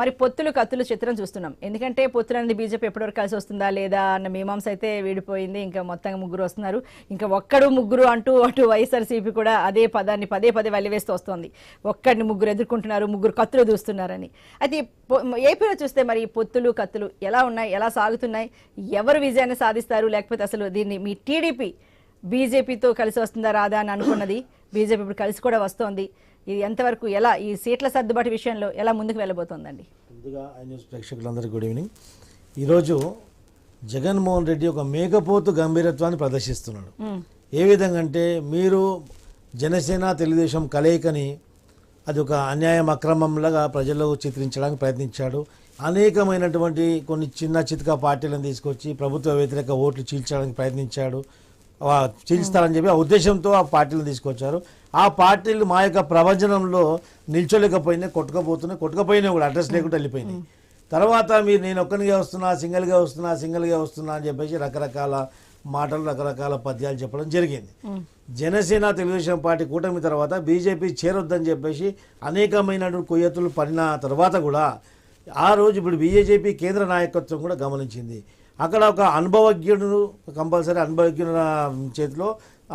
మరి పొత్తులు కత్తులు చిత్రం చూస్తున్నాం. ఎందుకంటే పొత్తులు అనేది బీజేపీ ఎప్పటివరకు కలిసి వస్తుందా లేదా అన్న మీమాంస అయితే వీడిపోయింది. ఇంకా మొత్తంగా ముగ్గురు వస్తున్నారు. ఇంకా ఒక్కడు ముగ్గురు అంటూ అటు వైఎస్ఆర్సీపీ కూడా అదే పదాన్ని పదే పదే వెల్లివేస్తూ వస్తోంది. ఒక్కడిని ముగ్గురు ఎదుర్కొంటున్నారు ముగ్గురు కత్తులు దూస్తున్నారని. అయితే పొ- ఏపీలో చూస్తే మరి పొత్తులు కత్తులు ఎలా ఉన్నాయి ఎలా సాగుతున్నాయి ఎవరు విజయాన్ని సాధిస్తారు లేకపోతే అసలు దీన్ని మీ టీడీపీ బీజేపీతో కలిసి వస్తుందా రాదా అని అనుకున్నది బీజేపీ ఇప్పుడు కలిసి కూడా వస్తోంది. ఇది ఎంతవరకు ఎలా ఈ సీట్ల సర్దుబాటు విషయంలో ఎలా ముందుకు వెళ్ళబోతోందండి? ముందుగా ఐ న్యూస్ ప్రేక్షకులందరికీ గుడ్ ఈవినింగ్. ఈరోజు జగన్మోహన్ రెడ్డి ఒక మేకపోతు గంభీరత్వాన్ని ప్రదర్శిస్తున్నాడు. ఏ విధంగా అంటే మీరు జనసేన తెలుగుదేశం కలయికని అది ఒక అన్యాయం అక్రమంలాగా ప్రజల్లో చిత్రించడానికి ప్రయత్నించాడు. అనేకమైనటువంటి కొన్ని చిన్న చితక పార్టీలను తీసుకొచ్చి ప్రభుత్వ వ్యతిరేక ఓట్లు చీల్చడానికి ప్రయత్నించాడు. చీల్స్తారని చెప్పి ఆ ఉద్దేశంతో ఆ పార్టీలను తీసుకొచ్చారు. ఆ పార్టీలు మా యొక్క ప్రవచనంలో నిల్చోలేకపోయినాయి కొట్టుకపోతున్నాయి కొట్టుకపోయినాయి కూడా అడ్రస్ లేకుండా వెళ్ళిపోయినాయి. తర్వాత మీరు నేను ఒక్కనిగా వస్తున్నా సింగిల్గా వస్తున్నా సింగిల్గా వస్తున్నా అని చెప్పేసి రకరకాల మాటలు రకరకాల పద్యాలు చెప్పడం జరిగింది. జనసేన తెలుగుదేశం పార్టీ కూటమి తర్వాత బీజేపీ చేరొద్దని చెప్పేసి అనేకమైన కొయ్యతులు పడిన తర్వాత కూడా ఆ రోజు ఇప్పుడు బీజేపీ కేంద్ర నాయకత్వం కూడా గమనించింది. అక్కడ ఒక అనుభవజ్ఞుడు కంపల్సరీ అనుభవజ్ఞుల చేతిలో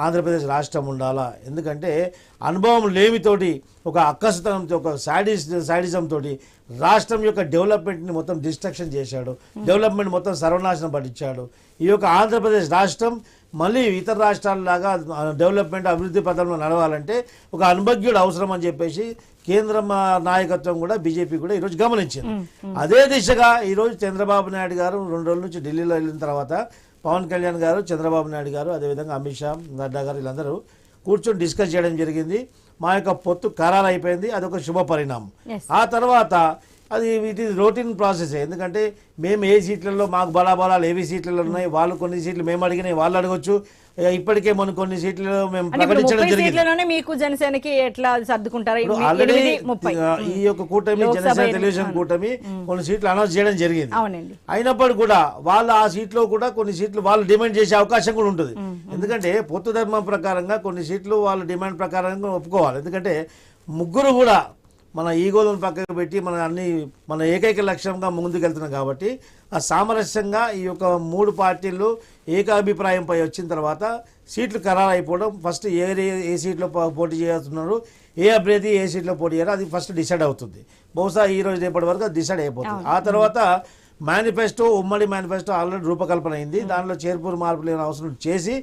ఆంధ్రప్రదేశ్ రాష్ట్రం ఉండాలా? ఎందుకంటే అనుభవం లేమితోటి ఒక అక్కసుతనంతో ఒక సాడిస్ సాడిజం తోటి రాష్ట్రం యొక్క డెవలప్మెంట్ని మొత్తం డిస్ట్రక్షన్ చేశాడు. డెవలప్మెంట్ మొత్తం సర్వనాశనం పట్టించాడు. ఈ యొక్క ఆంధ్రప్రదేశ్ రాష్ట్రం మళ్ళీ ఇతర రాష్ట్రాలలాగా డెవలప్మెంట్ అభివృద్ధి పథంలో నడవాలంటే ఒక అనుభజ్ఞుడు అవసరం అని చెప్పేసి కేంద్ర నాయకత్వం కూడా బీజేపీ కూడా ఈరోజు గమనించింది. అదే దిశగా ఈరోజు చంద్రబాబు నాయుడు గారు రెండు రోజుల నుంచి ఢిల్లీలో వెళ్ళిన తర్వాత పవన్ కళ్యాణ్ గారు చంద్రబాబు నాయుడు గారు అదేవిధంగా అమిత్ షా నడ్డా గారు వీళ్ళందరూ కూర్చొని డిస్కస్ చేయడం జరిగింది. మా యొక్క పొత్తు ఖరారు అయిపోయింది అదొక శుభ పరిణామం. ఆ తర్వాత అది ఇట్ ఈస్ రొటీన్ ప్రాసెస్ ఎందుకంటే మేము ఏ సీట్లలో మాకు బలాబలాలు ఏవి సీట్లలో ఉన్నాయి వాళ్ళు కొన్ని సీట్లు మేము అడిగినాయి వాళ్ళు అడగొచ్చు. ఇప్పటికే మనం కొన్ని సీట్లు మేము ప్రకటించడం జరిగింది. మీకు జనసేనకి ఎట్లా సర్దుకుంటారా? ఆల్రెడీ ఈ యొక్క కూటమి జనసేన తెలుగుదేశం కూటమి కొన్ని సీట్లు అనౌన్స్ చేయడం జరిగింది. అయినప్పటికీ కూడా వాళ్ళు ఆ సీట్లో కూడా కొన్ని సీట్లు వాళ్ళు డిమాండ్ చేసే అవకాశం కూడా ఉంటుంది. ఎందుకంటే పొత్తు ధర్మం ప్రకారంగా కొన్ని సీట్లు వాళ్ళ డిమాండ్ ప్రకారంగా ఒప్పుకోవాలి. ఎందుకంటే ముగ్గురు కూడా మన ఈగోలను పక్కకు పెట్టి మన అన్ని మన ఏకైక లక్ష్యంగా ముందుకెళ్తున్నాం కాబట్టి ఆ సామరస్యంగా ఈ యొక్క మూడు పార్టీలు ఏకాభిప్రాయంపై వచ్చిన తర్వాత సీట్లు ఖరారు అయిపోవడం ఫస్ట్ ఏ ఏ సీట్లో పోటీ చేస్తున్నారు ఏ అభ్యర్థి ఏ సీట్లో పోటీ చేయాలో అది ఫస్ట్ డిసైడ్ అవుతుంది. బహుశా ఈ రోజు రేపటి వరకు అది డిసైడ్ అయిపోతుంది. ఆ తర్వాత మేనిఫెస్టో ఉమ్మడి మేనిఫెస్టో ఆల్రెడీ రూపకల్పన అయింది. దానిలో చేర్పులు మార్పులు ఏమైనా అవసరం చేసి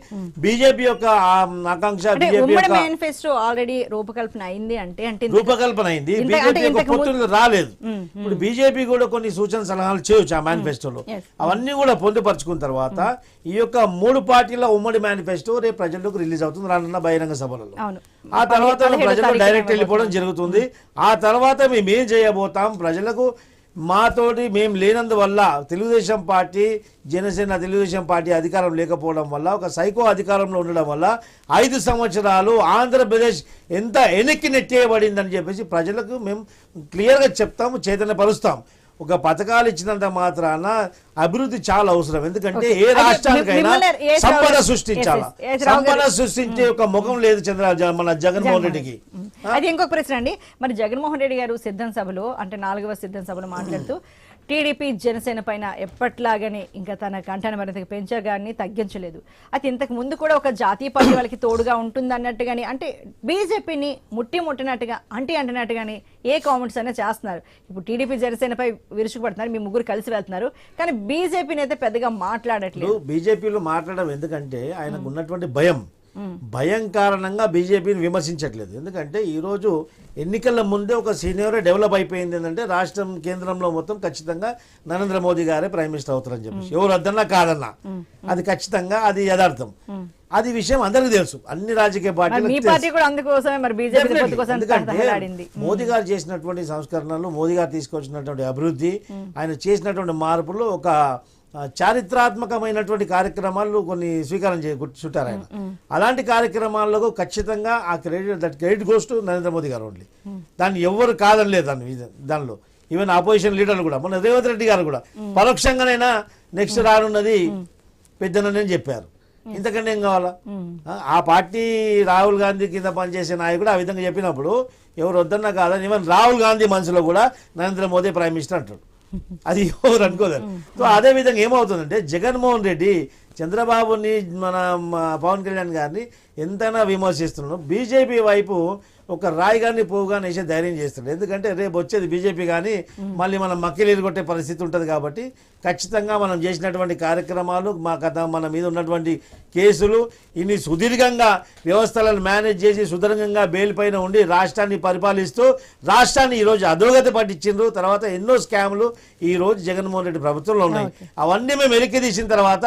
బీజేపీ యొక్క ఆకాంక్ష బీజేపీ మేనిఫెస్టో ఆల్రెడీ రూపకల్పన అయింది అంటే రూపకల్పన అయింది. బీజేపీ యొక్క పొత్తులు రాలేదు. ఇప్పుడు బీజేపీ కూడా కొన్ని సూచన సలహాలు చేయొచ్చు ఆ మేనిఫెస్టోలో. అవన్నీ కూడా పొందుపరుచుకున్న తర్వాత ఈ యొక్క మూడు పార్టీల ఉమ్మడి మేనిఫెస్టో రేపు ప్రజల్లోకి రిలీజ్ అవుతుంది రానున్న బహిరంగ సభలలో. ఆ తర్వాత ప్రజలు డైరెక్ట్ వెళ్ళిపోవడం జరుగుతుంది. ఆ తర్వాత మేము ఏం చేయబోతాం? ప్రజలకు మాతోటి మేము లేనందువల్ల తెలుగుదేశం పార్టీ జనసేన తెలుగుదేశం పార్టీ అధికారం లేకపోవడం వల్ల ఒక సైకో అధికారంలో ఉండడం వల్ల ఐదు సంవత్సరాలు ఆంధ్రప్రదేశ్ ఎంత వెనక్కి నెట్టేయబడిందని చెప్పేసి ప్రజలకు మేము క్లియర్గా చెప్తాము చైతన్యపరుస్తాము. ఒక పథకాలు ఇచ్చినంత మాత్రాన అభివృద్ధి చాలా అవసరం. ఎందుకంటే ఏ రాష్ట్రానికైనా సంపద సృష్టించాలా? సంపద. సృష్టించే ఒక ముఖం లేదు చంద్ర మన జగన్మోహన్ రెడ్డికి. అది ఇంకొక ప్రశ్న అండి. మరి జగన్మోహన్ రెడ్డి గారు సిద్ధం సభలో అంటే నాలుగవ సిద్ధం సభలో మాట్లాడుతూ టీడీపీ జనసేన పైన ఎప్పట్లాగానే ఇంకా తన కంఠాన్ని మరింత పెంచగాని తగ్గించలేదు. అయితే ఇంతకు ముందు కూడా ఒక జాతీయ పార్టీ వాళ్ళకి తోడుగా ఉంటుంది అన్నట్టుగాని అంటే బీజేపీని ముట్టి ముట్టినట్టుగా అంటి అంటినట్టుగాని ఏ కామెంట్స్ అయినా చేస్తున్నారు. ఇప్పుడు టీడీపీ జనసేనపై విరుచుకుపడుతున్నారు. మీ ముగ్గురు కలిసి వెళ్తున్నారు. కానీ బీజేపీని అయితే పెద్దగా మాట్లాడట్లేదు. బీజేపీలో మాట్లాడడం ఎందుకంటే ఆయనకు ఉన్నటువంటి భయం. భయం కారణంగా బీజేపీని విమర్శించట్లేదు. ఎందుకంటే ఈరోజు ఎన్నికల ముందే ఒక సీనియర్ డెవలప్ అయిపోయింది. ఏంటంటే రాష్ట్రం కేంద్రంలో మొత్తం ఖచ్చితంగా నరేంద్ర మోదీ గారే ప్రైమ్ మినిస్టర్ అవుతారని చెప్పేసి. ఎవరు వద్దన్నా కాదన్నా. అది ఖచ్చితంగా అది యథార్థం. అది విషయం అందరికీ తెలుసు. అన్ని రాజకీయ మరి మీ పార్టీలకు పార్టీ కూడా అందుకోసమే మరి బీజేపీ Definitely. పొత్తు కోసం ఎందుకంటే తహతహలాడింది మోదీ గారు చేసినటువంటి సంస్కరణలు మోదీ గారు తీసుకొచ్చినటువంటి అభివృద్ధి ఆయన చేసినటువంటి మార్పులు ఒక చారిత్రాత్మకమైనటువంటి కార్యక్రమాలు కొన్ని స్వీకారం చే చుట్టారు ఆయన. అలాంటి కార్యక్రమాలకు ఖచ్చితంగా ఆ credit that credit goes to Narendra Modi గారు ఓన్లీ. దాన్ని ఎవ్వరు కాదనలేదు దాన్ని ఇది- దానిలో. ఈవెన్ ఆపోజిషన్ లీడర్లు కూడా మన రేవంత్ రెడ్డి గారు కూడా. పరోక్షంగానైనా నెక్స్ట్ రానున్నది పెద్దనని చెప్పారు. ఇంతకంటే ఏం కావాలా? ఆ, ఆ పార్టీ రాహుల్ గాంధీ కింద పనిచేసే నాయకుడు ఆ విధంగా చెప్పినప్పుడు ఎవరు వద్దన్నా కాదని ఈవెన్ రాహుల్ గాంధీ మనసులో కూడా నరేంద్ర మోదీ ప్రైమ్ మినిస్టర్ అంటాడు. అది ఎవరు అనుకోలేరు. సో అదే విధంగా ఏమవుతుందంటే జగన్మోహన్ రెడ్డి చంద్రబాబుని మన పవన్ కళ్యాణ్ గారిని ఎంతైనా విమర్శిస్తున్నాడు. బీజేపీ వైపు ఒక రాయి గారిని పోవు కానీ వేసే ధైర్యం చేస్తున్నాడు ఎందుకంటే రేపు వచ్చేది బీజేపీ కానీ మళ్ళీ మనం మక్కిలీరు కొట్టే పరిస్థితి ఉంటుంది కాబట్టి ఖచ్చితంగా మనం చేసినటువంటి కార్యక్రమాలు మా కథ మన మీద ఉన్నటువంటి కేసులు ఇన్ని సుదీర్ఘంగా వ్యవస్థలను మేనేజ్ చేసి సుదీర్ఘంగా బెయిల్ పైన ఉండి రాష్ట్రాన్ని పరిపాలిస్తూ రాష్ట్రాన్ని ఈరోజు అధోగతి పట్టించిండ్రు. తర్వాత ఎన్నో స్కాములు ఈ రోజు జగన్మోహన్ రెడ్డి ప్రభుత్వంలో ఉన్నాయి. అవన్నీ మేము వెనక్కి తీసిన తర్వాత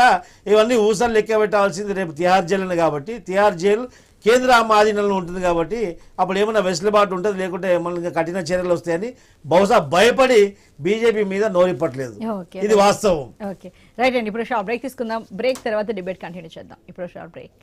ఇవన్నీ ఊసలు లెక్క పెట్టాల్సింది రేపు తిహార్ జైలు కాబట్టి తిహార్ జైలు కేంద్ర ఆధీనంలో ఉంటుంది కాబట్టి అప్పుడు ఏమైనా వెసులుబాటు ఉంటుంది లేకుంటే ఏమన్నా ఇంకా కఠిన చర్యలు వస్తాయని బహుశా భయపడి బీజేపీ మీద నోరిప్పట్లేదు. ఇది వాస్తవం. ఓకే రైట్ అండి. ఇప్పుడు షార్ట్ బ్రేక్ తీసుకుందాం. బ్రేక్ తర్వాత డిబేట్ కంటిన్యూ చేద్దాం. ఇప్పుడు షార్ట్ బ్రేక్.